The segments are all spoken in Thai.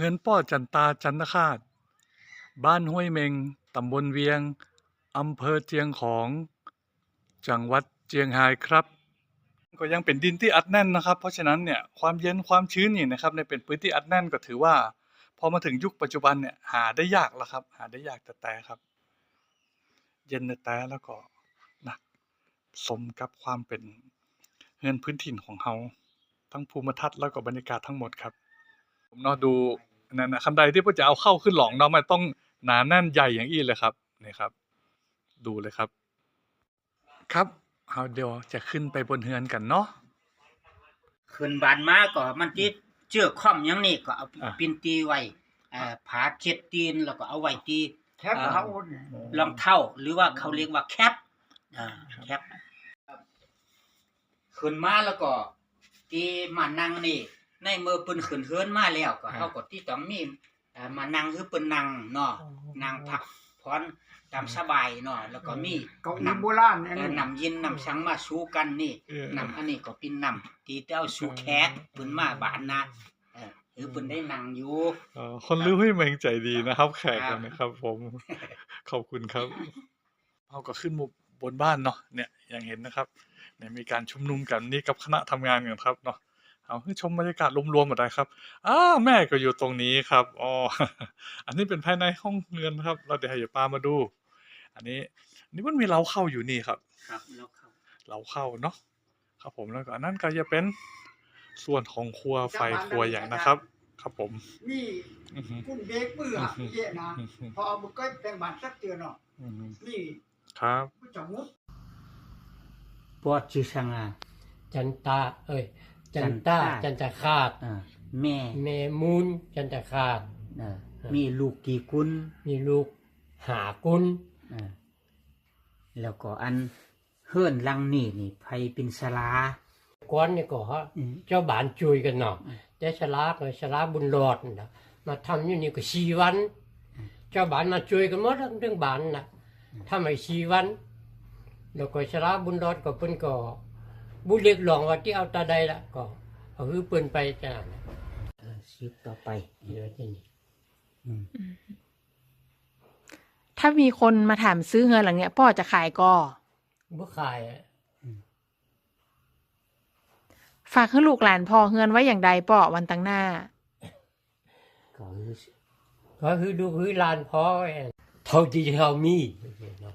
เฮือนป้อจันตาจันทคาตบ้านห้วยเมง ตำบลเวียง อำเภอเจียงของ จังหวัดเจียงไฮ้ครับ ก็ยังเป็นดินที่อัดแน่นนะครับ เพราะฉะนั้นเนี่ยความเย็นความชื้นนี่นะครับในเป็นพื้นที่อัดแน่นก็ถือว่า พอมาถึงยุคปัจจุบันเนี่ยหาได้ยากแล้วครับ หาได้ยากแต่แต่ครับ เย็นแต่แต่แล้วก็นะสมกับความเป็นเงินพื้นถิ่นของเขาทั้งภูมิทัศน์แล้วก็บรรยากาศทั้งหมดครับ ผมนาดู นั่นนะคันใดที่พ่อจะเอาเข้าขึ้นหลองเนาะมันต้องหนาแน่นใหญ่อย่างอี้เลยครับนี่ครับ ดูเลยครับ ครับเอาเดี๋ยวจะขึ้นไปบนเฮือนกันเนาะขึ้นบานมาก็มันติดเชือกค่อมหยังนี่ก็เอาอะปินตีไว้เอ่อผาเช็ดตีนแล้วก็เอาไว้ตีแคปเขาเนี่ยรองเท้าหรือว่าเขาเรียกว่าแคปอ่าแคปขึ้นมาแล้วก็ที่มานั่งนี่ ในมือเปิ้นขึ้นเฮือนมาแล้วก็อ่าเฮาก็ที่ต้องมีเอ่อมานั่งคือเปิ้นนั่งเนาะนั่งพักผ่อนตามสบายเนาะแล้วก็มีเก้าอี้โบราณเนี่ยเอ่อนำยินนำสังมาสู้กันนี่เออนำอันนี้ก็เป็นนำที่เต้าสู้แขกเพิ่นมาบ้านนะเออหรือเพิ่นได้นั่งอยู่เอ่อคนรู้ให้แมงใจดีนะครับ แขกครับนะครับ ผมขอบคุณครับเราก็ขึ้นมาบนบ้านเนาะเนี่ยอย่างเห็นนะครับเนี่ยมีการชุมนุมกันนี่กับคณะทำงานกันครับเนาะ เอาให้ชมบรรยากาศรวมๆหมดเลยครับอ้าแม่ก็อยู่ตรงนี้ครับอ๋ออันนี้เป็นภายในห้องเรือนนะครับ เราเดี๋ยวให้ยายป้ามาดู อันนี้อันนี่มันมีเล้าเข้าอยู่นี่ครับ ครับแล้วเขาเล้าเข้าเนาะครับผมแล้วก็อันนั้นก็จะเป็นส่วนของครัวไฟครัวอย่างนะครับ ครับผมนี่อือฮึคุณเบรกมืออะเยอะนะอือฮึพอเอามือก็แบ่งบานสักเตือนเนาะอือฮึนี่ครับผู้จังมุดปอดชื่อสังอาจันตาเอ้ย จันตาจัจันนตาตาคาดอ่าแม่เมมูนจันตาคาดเออมีลูกกี่กุนมีลูกหากุลเออแล้วก็อันเฮือนหลังนี่นี่ไผเป็นสลาก้อนนี่ก็ฮะอืมเจ้าบ้านจุยกันเนาะแต่ฉลาก็ฉลาบุญรอดนะมาทำอยู่นี่ก็สี่วัน เจ้าบ้านมาจุยกันหมดทั้งเรื่องบ้านนะทำไมสี่วัน แล้วก็ฉลาบุญรอดก็เพิ่นก็ บุเรียกหลองว่าที่เอาตาใดละก็เอาคือเพิ่นไปจ้ะเออสืบต่อไปเดี๋ยวที่นี่อืมถ้ามีคนมาถามซื้อเงินหลังเนี้ยพ่อจะขายก็บ่ขายอะฝากให้ลูกหลานพ่อเงินไว้อย่างใดป่อวันตั้งหน้า ก็คือก็คือดูคือลานพอเองเท่าที่เขามีเนาะ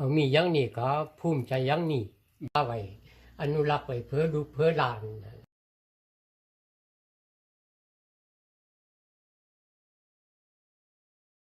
เอามียังนี่ก็ภูมิใจยังนี่เอาไว้อนุรักษ์ไว้เพื่อดูกเพื่อหลาน